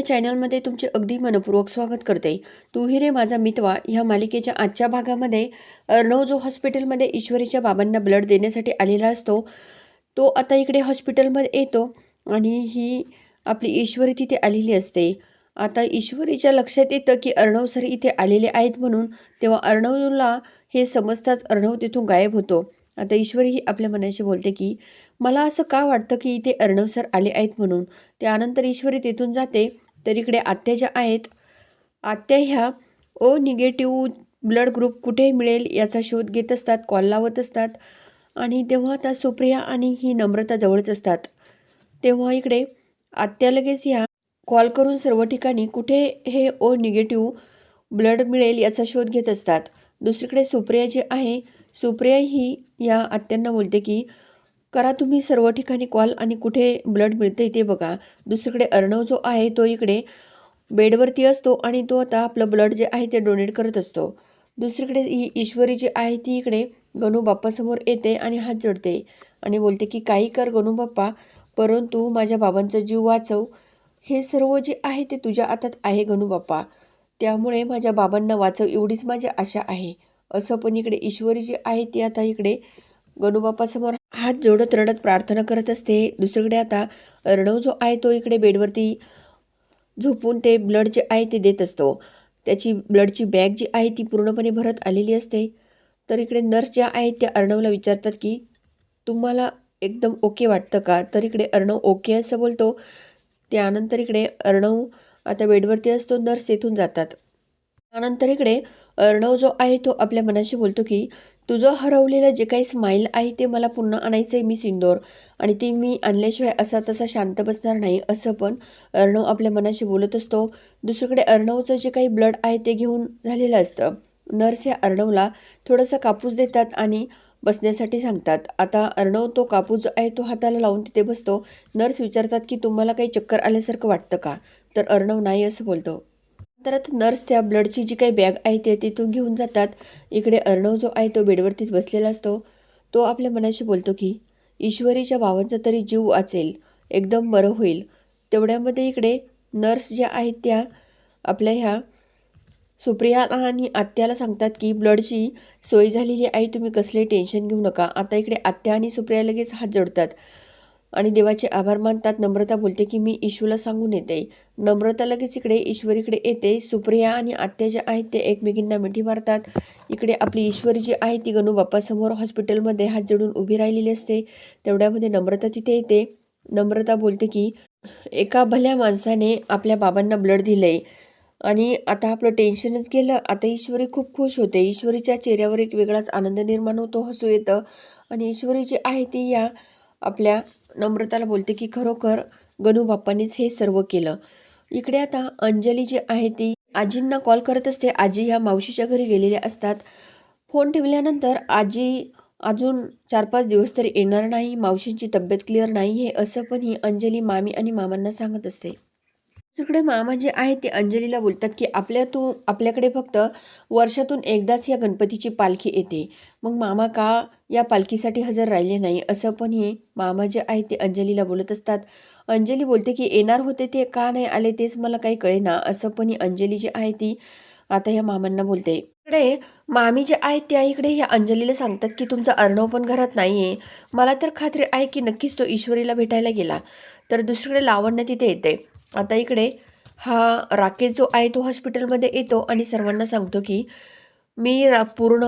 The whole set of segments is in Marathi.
ह्या चॅनलमध्ये तुमचे अगदी मनपूर्वक स्वागत करते. तू ही रे माझा मितवा. ह्या मालिकेच्या आजच्या भागामध्ये अर्णव जो हॉस्पिटलमध्ये ईश्वरीच्या बाबांना ब्लड देण्यासाठी आलेला असतो तो आता इकडे हॉस्पिटलमध्ये येतो आणि ही आपली ईश्वरी तिथे आलेली असते. आता ईश्वरीच्या लक्षात येतं की अर्णव सर इथे आलेले आहेत म्हणून तेव्हा अर्णवला हे समजताच अर्णव तिथून गायब होतो. आता ईश्वरी ही आपल्या मनाशी बोलते की मला असं का वाटतं की इथे अर्णव सर आले आहेत म्हणून? त्यानंतर ईश्वरी तिथून जाते तर इकडे आत्या ज्या आहेत आत्या ह्या ओ निगेटिव्ह ब्लड ग्रुप कुठे मिळेल याचा शोध घेत असतात कॉल लावत असतात आणि तेव्हा आता सुप्रिया आणि ही नम्रता जवळच असतात. तेव्हा इकडे आत्या लगेच ह्या कॉल करून सर्व ठिकाणी कुठे हे ओ निगेटिव्ह ब्लड मिळेल याचा शोध घेत असतात. दुसरीकडे सुप्रिया जी आहे सुप्रिया ही या आत्यांना बोलते की करा तुम्ही सर्व ठिकाणी कॉल आणि कुठे ब्लड मिळते ते बघा. दुसरीकडे अर्णव जो आहे तो इकडे बेडवरती असतो आणि तो आता आपलं ब्लड जे आहे ते डोनेट करत असतो. दुसरीकडे ही ईश्वरी जी आहे ती इकडे गणू बाप्पासमोर येते आणि हात जोडते आणि बोलते की काही कर गणू बाप्पा परंतु माझ्या बाबांचा जीव वाचव. हे सर्व जे आहे ते तुझ्या हातात आहे गणू बाप्पा. त्यामुळे माझ्या बाबांना वाचव एवढीच माझी आशा आहे. असं पण इकडे ईश्वरी जी आहे ती आता इकडे गणूबाप्पासमोर हात जोडत रडत प्रार्थना करत असते. दुसरीकडे आता अर्णव जो आहे तो इकडे बेडवरती झोपून ते ब्लड जे आहे ते देत असतो. त्याची ब्लडची बॅग जी आहे ती पूर्णपणे भरत आलेली असते. तर इकडे नर्स ज्या आहेत त्या अर्णवला विचारतात की तुम्हाला एकदम ओके वाटतं का? तर इकडे अर्णव ओके असं बोलतो. त्यानंतर इकडे अर्णव आता बेडवरती असतो. नर्स तेथून जातात. त्यानंतर इकडे अर्णव जो आहे तो आपल्या मनाशी बोलतो की तुझं हरवलेलं जे काही स्माईल आहे ते मला पुन्हा आणायचं आहे मी सिंदोर. आणि ते मी आणल्याशिवाय असा तसा शांत बसणार नाही असं पण अर्णव आपल्या मनाशी बोलत असतो. दुसरीकडे अर्णवचं जे काही ब्लड आहे ते घेऊन झालेलं असतं. नर्स या अर्णवला थोडंसं कापूस देतात आणि बसण्यासाठी सांगतात. आता अर्णव तो कापूस जो आहे तो हाताला लावून तिथे बसतो. नर्स विचारतात की तुम्हाला काही चक्कर आल्यासारखं वाटतं का? तर अर्णव नाही असं बोलतो. तर आता नर्स त्या ब्लडची जी काही बॅग आहे ते तिथून घेऊन जातात. इकडे अर्णव जो आहे तो बेडवरतीच बसलेला असतो. तो आपल्या मनाशी बोलतो की ईश्वरीच्या भावांचा तरी जीव वाचेल एकदम बरं होईल. तेवढ्यामध्ये इकडे नर्स ज्या आहेत त्या आपल्या ह्या सुप्रिया आणि आत्याला सांगतात की ब्लडची सोय झालेली आहे तुम्ही कसले टेन्शन घेऊ नका. आता इकडे आत्या आणि सुप्रिया लगेच हात जोडतात. आणि देवाचे आभार मानतात. नम्रता बोलते की मी ईशूला सांगून येते. नम्रता लगेच इकडे ईश्वरीकडे येते. सुप्रिया आणि आत्या ज्या आहेत ते एकमेकींना मिठी मारतात. इकडे आपली ईश्वरी जी आहे ती गणू बाप्पासमोर हॉस्पिटलमध्ये हात जोडून उभी राहिलेली असते. तेवढ्यामध्ये नम्रता तिथे येते. नम्रता बोलते की एका भल्या माणसाने आपल्या बाबांना ब्लड दिलंय. आणि आता आपलं टेन्शनच गेलं. आता ईश्वरी खूप खुश होते. ईश्वरीच्या चेहऱ्यावर एक वेगळाच आनंद निर्माण होतो हसू येतं. आणि ईश्वरी जी आहे ती या आपल्या नम्रताला बोलते की खरोखर गणू बाप्पांनीच हे सर्व केलं. इकडे आता अंजली जी आहे ती आजींना कॉल करत असते. आजी ह्या मावशीच्या घरी गेलेल्या असतात. फोन ठेवल्यानंतर आजी अजून चार पाच दिवस तरी येणार नाही. मावशींची तब्येत क्लिअर नाही. हे असं पण ही अंजली मामी आणि मामांना सांगत असते. तिकडे मामा जे आहे ते अंजलीला बोलतात की आपल्यातून आपल्याकडे फक्त वर्षातून एकदाच या गणपतीची पालखी येते. मग मामा का या पालखीसाठी हजर राहिले नाही? असं पण हे मामा जे आहे ते अंजलीला बोलत असतात. अंजली बोलते की येणार होते ते का नाही आले तेच मला काही कळेना. असं पण ही अंजली जी आहे ती आता ह्या मामांना बोलते. इकडे मामी जे आहेत त्या इकडे ह्या अंजलीला सांगतात की तुमचा अर्णव पण घरात नाही आहे मला तर खात्री आहे की नक्कीच तो ईश्वरीला भेटायला गेला. तर दुसरीकडे लावण्य तिथे येते. आता इकडे हा राकेश जो आहे तो हॉस्पिटलमध्ये येतो आणि सर्वांना सांगतो की मी रा पूर्ण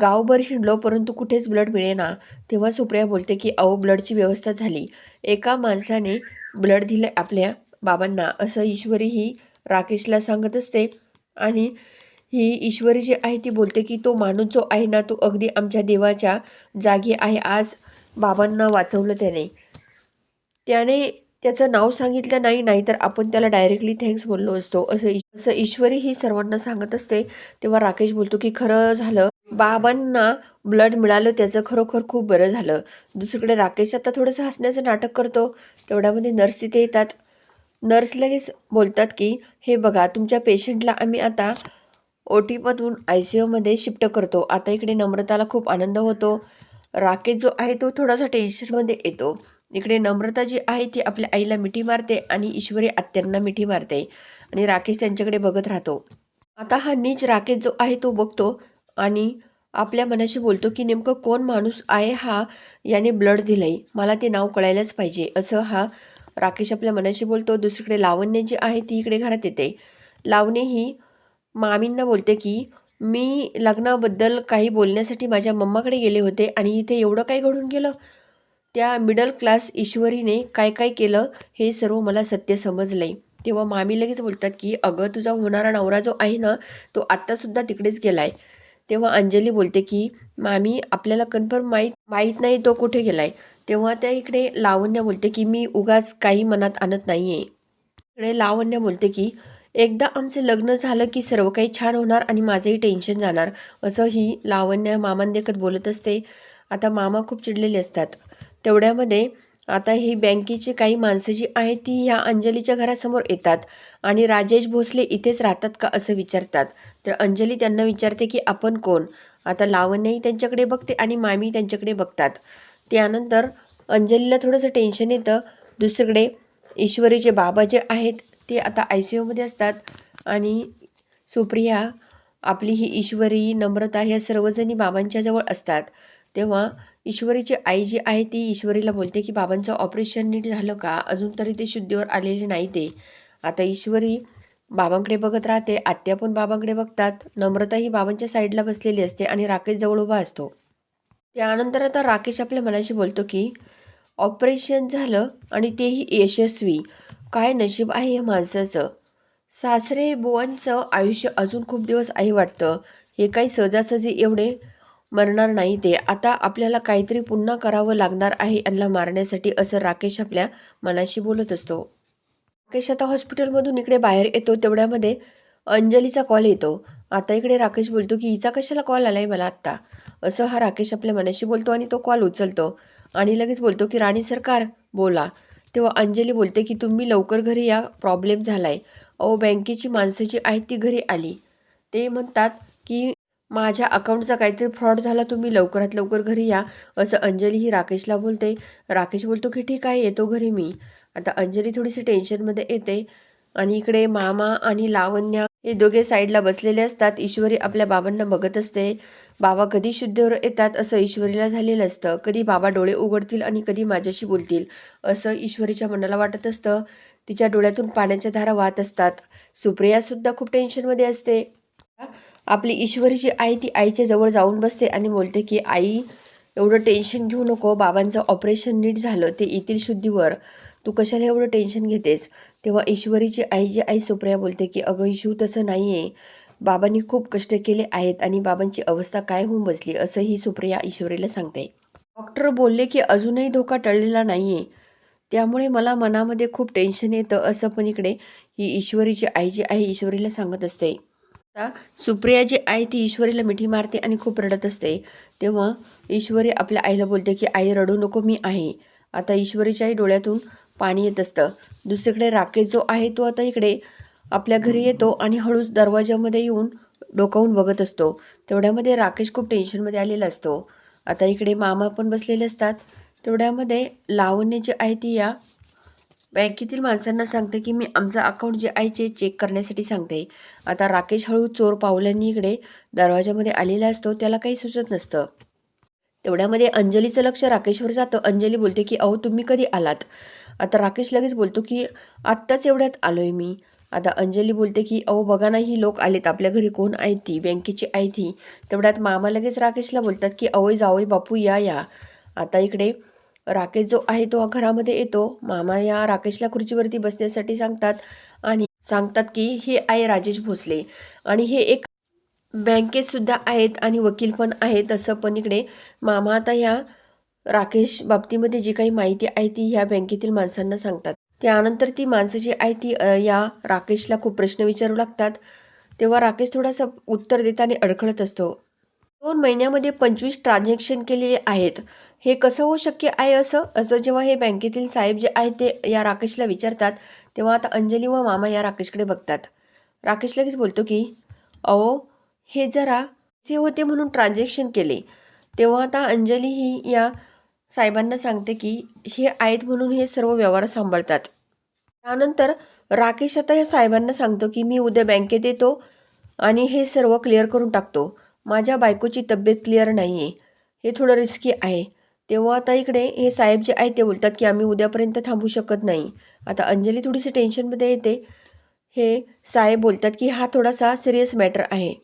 गावभर हिंडलो परंतु कुठेच ब्लड मिळेना तेव्हा सुप्रिया बोलते की अहो ब्लडची व्यवस्था झाली. एका माणसाने ब्लड दिलं आपल्या बाबांना. असं ईश्वरी ही राकेशला सांगत असते. आणि ही ईश्वरी जी आहे ती बोलते की तो माणूस जो आहे ना तो अगदी आमच्या देवाच्या जागी आहे. आज बाबांना वाचवलं त्याने. त्याने त्याचं नाव सांगितलं नाही नाही तर आपण त्याला डायरेक्टली थँक्स बोललो असतो. असं असं ईश्वरी ही सर्वांना सांगत असते. तेव्हा राकेश बोलतो की खरं झालं बाबांना ब्लड मिळालं त्याचं खरोखर खूप बरं झालं. दुसरीकडे राकेश आता थोडंसं हसण्याचं नाटक करतो. तेवढ्यामध्ये नर्स तिथे येतात. नर्स लगेच बोलतात की हे बघा तुमच्या पेशंटला आम्ही आता ओ टीमधून आय सी यूमध्ये शिफ्ट करतो. आता इकडे नम्रताला खूप आनंद होतो. राकेश जो आहे तो थोडासा टेन्शनमध्ये येतो. इकडे नम्रता जी आहे ती आपल्या आईला मिठी मारते आणि ईश्वरी आत्यांना मिठी मारते आणि राकेश त्यांच्याकडे बघत राहतो. आता हा नीच राकेश जो आहे तो बघतो आणि आपल्या मनाशी बोलतो की नेमकं कोण माणूस आहे हा याने ब्लड दिलंय मला ते नाव कळायलाच पाहिजे असं हा राकेश आपल्या मनाशी बोलतो. दुसरीकडे लावण्य जी आहे ती इकडे घरात येते. लावणे ही मामींना बोलते की मी लग्नाबद्दल काही बोलण्यासाठी माझ्या मम्माकडे गेले होते आणि इथे एवढं काही घडून गेलं? त्या मिडल क्लास ईश्वरीने काय काय केलं हे सर्व मला सत्य समजलंय. तेव्हा मामी लगेच बोलतात की अगं तुझा होणारा नवरा जो आहे ना तो आत्तासुद्धा तिकडेच गेलाय. तेव्हा अंजली बोलते की मामी आपल्याला कन्फर्म माहीत माहीत नाही तो कुठे गेलाय. तेव्हा त्या इकडे लावण्य बोलते की मी उगाच काही मनात आणत नाही आहे इकडे लावण्य बोलते की एकदा आमचं लग्न झालं की सर्व काही छान होणार आणि माझंही टेन्शन जाणार. असं ही लावण्य मामांदेखत बोलत असते. आता मामा खूप चिडलेले असतात. तेवढ्यामध्ये आता ही बँकेची काही माणसं जी आहेत ती ह्या अंजलीच्या घरासमोर येतात आणि राजेश भोसले इथेच राहतात का असं विचारतात. तर अंजली त्यांना विचारते की आपण कोण? आता लावण्यही त्यांच्याकडे बघते आणि मामी त्यांच्याकडे बघतात. त्यानंतर अंजलीला थोडंसं टेन्शन येतं. दुसरीकडे ईश्वरीचे बाबा जे आहेत ते आता आय सी यूमध्ये असतात आणि सुप्रिया आपली ही ईश्वरी नम्रता ह्या सर्वजणी बाबांच्या जवळ असतात. तेव्हा ईश्वरीची आई जी आहे ती ईश्वरीला बोलते की बाबांचं ऑपरेशन नीट झालं का? अजून तरी ते शुद्धीवर आलेले नाही ते. आता ईश्वरी बाबांकडे बघत राहते. आत्या पण बाबांकडे बघतात. नम्रता ही बाबांच्या साईडला बसलेली असते आणि राकेश जवळ उभा असतो. त्यानंतर आता राकेश आपल्या मनाशी बोलतो की ऑपरेशन झालं आणि तेही यशस्वी. काय नशीब आहे या माणसाचं? सासरे बुवांचं आयुष्य अजून खूप दिवस आहे वाटतं. हे काही सहजासहजी एवढे मरणार नाही ते. आता आपल्याला काहीतरी पुन्हा करावं लागणार आहे यांना मारण्यासाठी असं राकेश आपल्या मनाशी बोलत असतो. राकेश आता हॉस्पिटलमधून इकडे बाहेर येतो तेवढ्यामध्ये अंजलीचा कॉल येतो. आता इकडे राकेश बोलतो की हिचा कशाला कॉल आला आहे मला आत्ता? असं हा राकेश आपल्या मनाशी बोलतो आणि तो कॉल उचलतो. आणि लगेच बोलतो की राणी सरकार बोला. तेव्हा अंजली बोलते की तुम्ही लवकर घरी या प्रॉब्लेम झाला आहे अहो बँकेची माणसं जी आहेत ती घरी आली. ते म्हणतात की माझ्या अकाउंटचा काहीतरी फ्रॉड झाला तुम्ही लवकरात लवकर घरी या असं अंजली ही राकेशला बोलते. राकेश बोलतो की ठीक आहे येतो घरी मी. आता अंजली थोडीशी टेन्शनमध्ये येते. आणि इकडे मामा आणि लावण्या हे दोघे साईडला बसलेले असतात. ईश्वरी आपल्या बाबांना बघत असते. बाबा कधी शुद्धीवर येतात असं ईश्वरीला झालेलं असतं. कधी बाबा डोळे उघडतील आणि कधी माझ्याशी बोलतील असं ईश्वरीच्या मनाला वाटत असतं. तिच्या डोळ्यातून पाण्याच्या धारा वाहत असतात. सुप्रियासुद्धा खूप टेन्शनमध्ये असते. आपली ईश्वरीची आई ती आईच्या जवळ जाऊन बसते आणि बोलते की आई एवढं टेन्शन घेऊ नको. बाबांचं ऑपरेशन नीट झालं. ते येतील शुद्धीवर. तू कशाला एवढं टेन्शन घेतेस? तेव्हा ईश्वरीची आई जी आई सुप्रिया बोलते की अगं इशू तसं नाही आहे बाबांनी खूप कष्ट केले आहेत आणि बाबांची अवस्था काय होऊन बसली? असंही सुप्रिया ईश्वरीला सांगते. डॉक्टर बोलले की अजूनही धोका टळलेला नाही आहे त्यामुळे मला मनामध्ये खूप टेन्शन येतं. असं पण इकडे ही ईश्वरीची आई जी आहे ईश्वरीला सांगत असते. सुप्रिया जी आहे ती ईश्वरीला मिठी मारते आणि खूप रडत असते. तेव्हा ईश्वरी आपल्या आईला बोलते की आई रडू नको मी आहे. आता ईश्वरीच्याही डोळ्यातून पाणी येत असतं. दुसरीकडे राकेश जो आहे तो आता इकडे आपल्या घरी येतो आणि हळूच दरवाजामध्ये येऊन डोकावून बघत असतो. तेवढ्यामध्ये राकेश खूप टेन्शनमध्ये आलेला असतो. आता इकडे मामा पण बसलेले असतात. तेवढ्यामध्ये लावण्य जी आहे ती या बँकेतील माणसांना सांगते की मी आमचं अकाउंट जे आहे ते चेक करण्यासाठी सांगते. आता राकेश हळू चोर पावलांनी इकडे दरवाजामध्ये आलेला असतो त्याला काही सुचत नसतं. तेवढ्यामध्ये अंजलीचं लक्ष राकेशवर जातं. अंजली बोलते की अहो तुम्ही कधी आलात? आता राकेश लगेच बोलतो की आत्ताच एवढ्यात आलो आहे मी. आता अंजली बोलते की अहो बघा ना ही लोक आलेत. आपल्या घरी कोण आहे ती? बँकेची आहे ती? तेवढ्यात मामा लगेच राकेशला बोलतात की अवय जावई बापू या या. आता इकडे राकेश जो आहे तो घरामध्ये येतो. मामा या राकेशला खुर्चीवरती बसण्यासाठी सांगतात आणि सांगतात की हे आहे राजेश भोसले आणि हे एक बँकेत सुद्धा आहेत आणि वकील पण आहेत असं पण इकडे मामा आता ह्या राकेश बाबतीमध्ये जी काही माहिती आहे ती ह्या बँकेतील माणसांना सांगतात. त्यानंतर ती माणसं जी आहे ती या राकेशला खूप प्रश्न विचारू लागतात. तेव्हा राकेश थोडासा उत्तर देताना अडखळत असतो. दोन महिन्यामध्ये पंचवीस ट्रान्झॅक्शन केलेले आहेत. हे कसं होऊ शक्य आहे असं? असं जेव्हा हे बँकेतील साहेब जे आहेत ते या राकेशला विचारतात तेव्हा आता अंजली व मामा या राकेशकडे बघतात. राकेश लगेच बोलतो की अहो हे जरा ते होते म्हणून ट्रान्झॅक्शन केले. तेव्हा आता अंजली ही या साहेबांना सांगते की हे आहेत म्हणून हे सर्व व्यवहार सांभाळतात. त्यानंतर राकेश आता या साहेबांना सांगतो की मी उद्या बँकेत येतो आणि हे सर्व क्लिअर करून टाकतो. माझ्या बायकोची तब्येत क्लिअर नाही आहे हे थोडं रिस्की आहे. तेव्हा आता इकडे हे साहेब जे आहेत ते बोलतात की आम्ही उद्यापर्यंत थांबू शकत नाही. आता अंजली थोडीशी टेन्शनमध्ये येते. हे साहेब बोलतात की हा थोडासा सिरियस मॅटर आहे.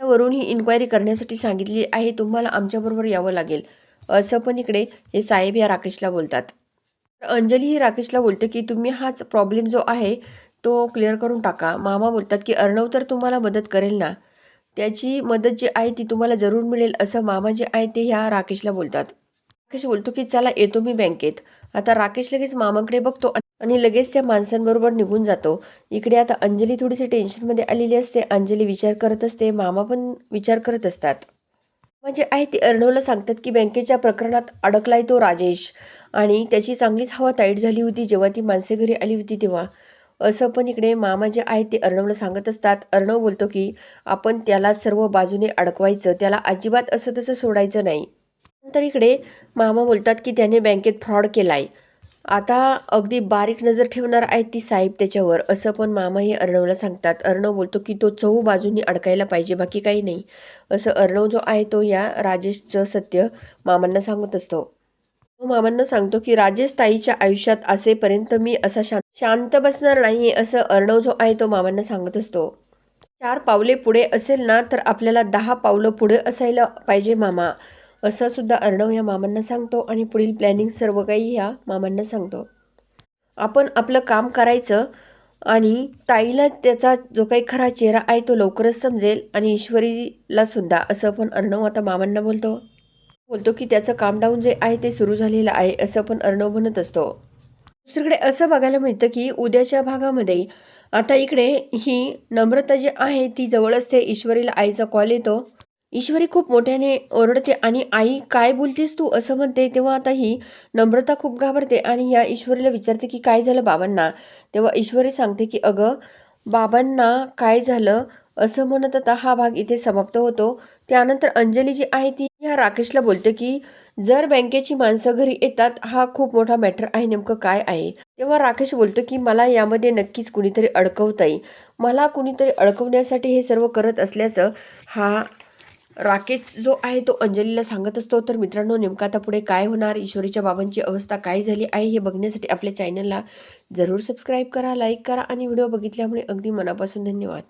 वरून ही इन्क्वायरी करण्यासाठी सांगितली आहे तुम्हाला आमच्याबरोबर यावं लागेल. असं पण इकडे हे साहेब या राकेशला बोलतात. अंजली ही राकेशला बोलते की तुम्ही हाच प्रॉब्लेम जो आहे तो क्लिअर करून टाका. मामा बोलतात की अर्णव तर तुम्हाला मदत करेल ना. त्याची मदत जी आहे ती तुम्हाला जरूर मिळेल असं मामा जे आहे ते ह्या राकेशला बोलतात. राकेश बोलतो की चला येतो मी बँकेत. आता राकेश लगेच मामाकडे बघतो आणि लगेच त्या माणसांबरोबर निघून जातो. इकडे आता अंजली थोडीशी टेन्शनमध्ये आलेली असते. अंजली विचार करत असते. मामा पण विचार करत असतात. म्हणजे आहे ते अर्णवला सांगतात की बँकेच्या प्रकरणात अडकलाय तो राजेश. आणि त्याची चांगलीच हवा ताईट झाली होती जेव्हा ती माणसे घरी आली होती तेव्हा. असं पण इकडे मामा जे आहे ते अर्णवला सांगत असतात. अर्णव बोलतो की आपण त्याला सर्व बाजूने अडकवायचं त्याला अजिबात असं तसं सोडायचं नाही. नंतर इकडे मामा बोलतात की त्याने बँकेत फ्रॉड केला आहे आता अगदी बारीक नजर ठेवणार आहेत ती साहेब त्याच्यावर असं पण मामा हे अर्णवला सांगतात. अर्णव बोलतो की तो चहू बाजूनी अडकायला पाहिजे बाकी काही नाही. असं अर्णव जो आहे तो या राजेशचं सत्य मामांना सांगत असतो. तो मामांना सांगतो की राजेश ताईच्या आयुष्यात असेपर्यंत मी असा शांत शांत बसणार नाही असं अर्णव जो आहे तो मामांना सांगत असतो. चार पावले पुढे असेल ना तर आपल्याला दहा पावलं पुढे असायला पाहिजे मामा असं सुद्धा अर्णव या मामांना सांगतो आणि पुढील प्लॅनिंग सर्व काही ह्या मामांना सांगतो. आपण आपलं काम करायचं आणि ताईला त्याचा जो काही खरा चेहरा आहे तो लवकरच समजेल आणि ईश्वरीला सुद्धा असं पण अर्णव आता मामांना बोलतो. बोलतो की त्याचं काम डाऊन जे आहे ते सुरू झालेलं आहे असं पण अर्णव म्हणत असतो. दुसरीकडे असं बघायला मिळतं की उद्याच्या भागामध्ये आता इकडे ही नम्रता जी आहे ती जवळ असते ईश्वरीला आईचा कॉल येतो. ईश्वरी खूप मोठ्याने ओरडते आणि आई काय बोलतेस तू? असं म्हणते तेव्हा आता ही नम्रता खूप घाबरते आणि या ईश्वरीला विचारते की काय झालं बाबांना? तेव्हा ईश्वरी सांगते की अगं बाबांना काय झालं? असं म्हणत आता हा भाग इथे समाप्त होतो. त्यानंतर अंजली जी आहे ती ह्या राकेशला बोलते की जर बँकेची माणसं घरी येतात हा खूप मोठा मॅटर आहे नेमकं काय आहे? तेव्हा राकेश बोलतो की मला यामध्ये नक्कीच कुणीतरी अडकवता येईल मला कुणीतरी अडकवण्यासाठी हे सर्व करत असल्याचं हा राकेश जो आहे तो अंजलीला सांगत असतो. तर मित्रांनो नेमका आता पुढे काय होणार? ईश्वरीच्या बाबांची अवस्था काय झाली आहे हे बघण्यासाठी आपल्या चॅनलला जरूर सबस्क्राईब करा लाईक करा आणि व्हिडिओ बघितल्यामुळे अगदी मनापासून धन्यवाद.